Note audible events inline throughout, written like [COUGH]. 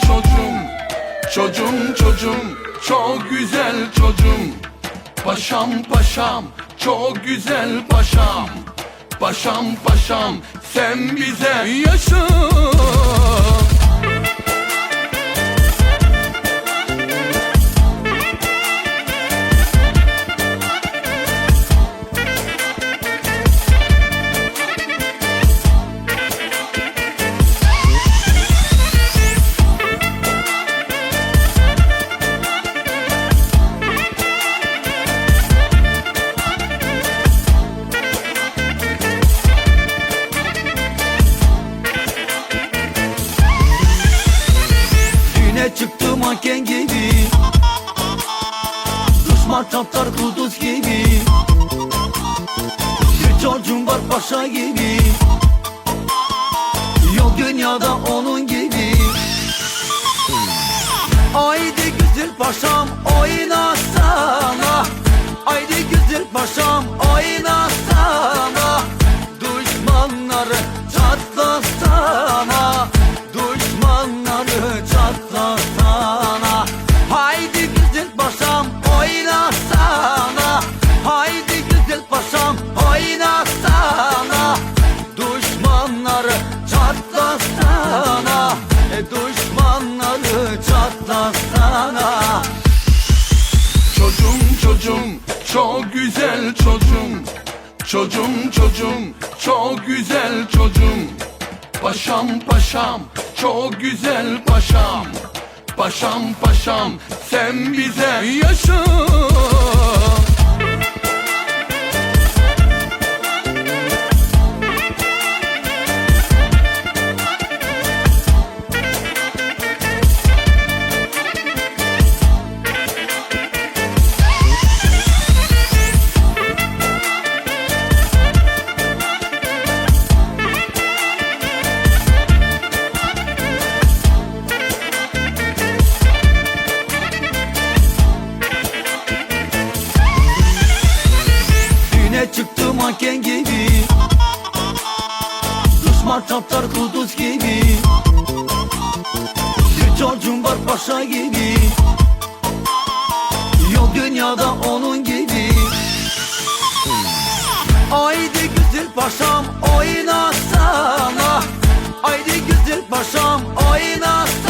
çocuğum. Çocuğum çocuğum çok güzel çocuğum. Paşam paşam çok güzel paşam. Paşam paşam sen bize yaşa paşa gibi. Yok dünyada onun gibi. Haydi güzel paşam Paşam paşam çok güzel paşam. Paşam paşam sen bize yaşa dünyada onun gibi. Haydi güzel paşam oynasana. Haydi güzel paşam oynasana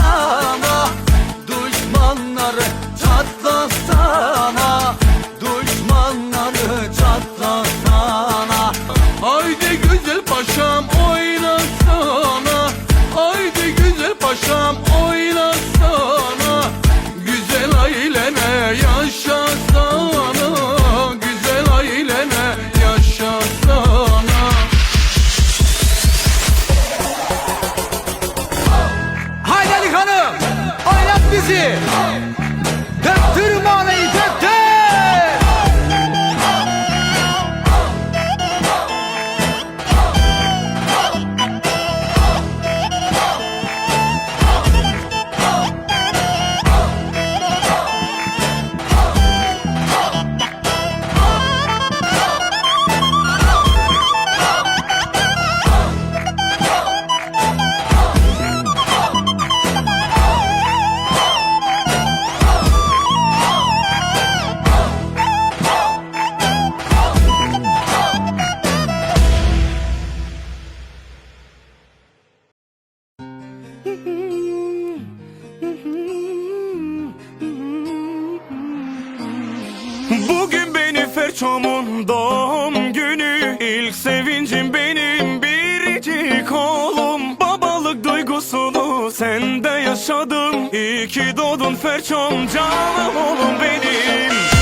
Ferçom'un doğum günü İlk sevincim benim biricik oğlum. Babalık duygusunu sende yaşadım İyi ki doğdun Ferçom canım oğlum benim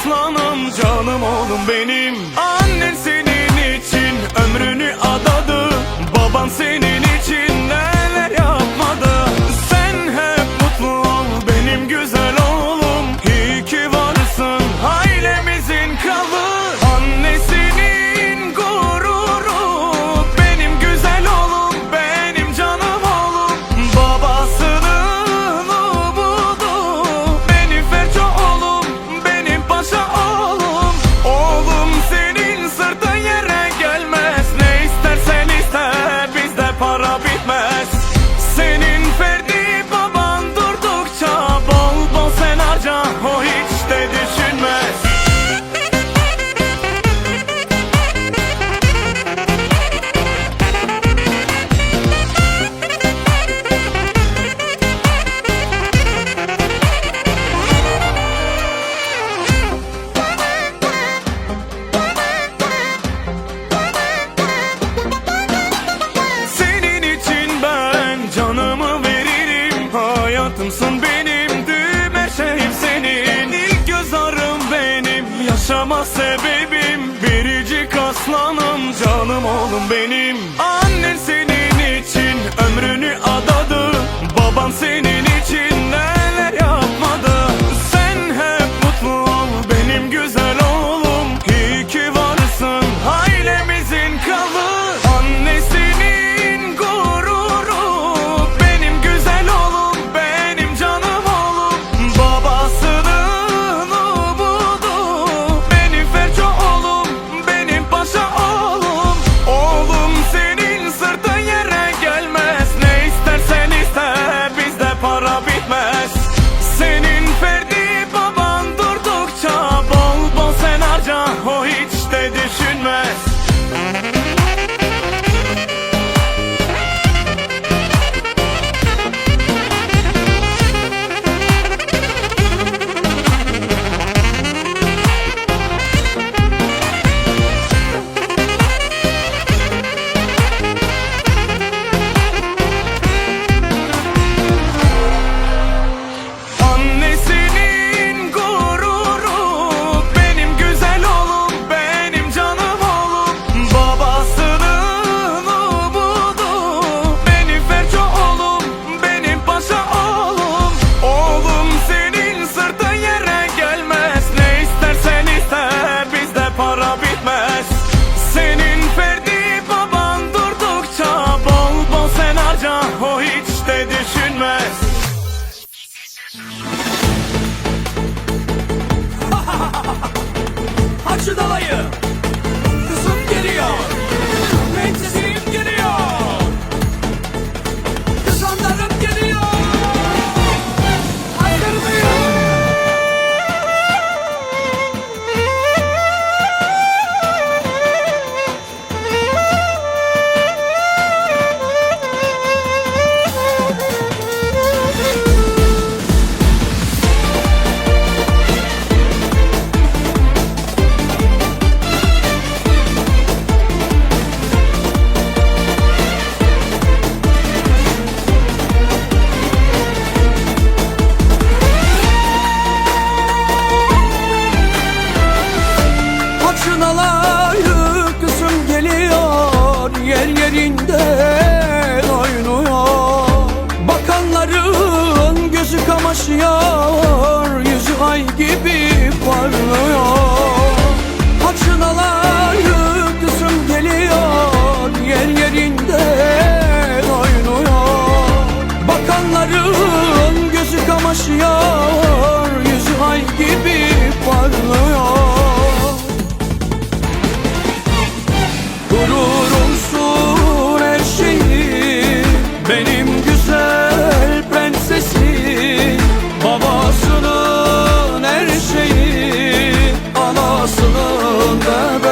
aslanım canım oğlum benim. Annen senin için ömrünü adadı Baban senin canım canım oğlum benim. Aa! dönmez Hacı [LAUGHS] dalayı taşıyor Yüzü ay gibi parlıyor. Gururumsun her şeyi Benim güzel prensesi Babasının her şeyi Anasının bebeği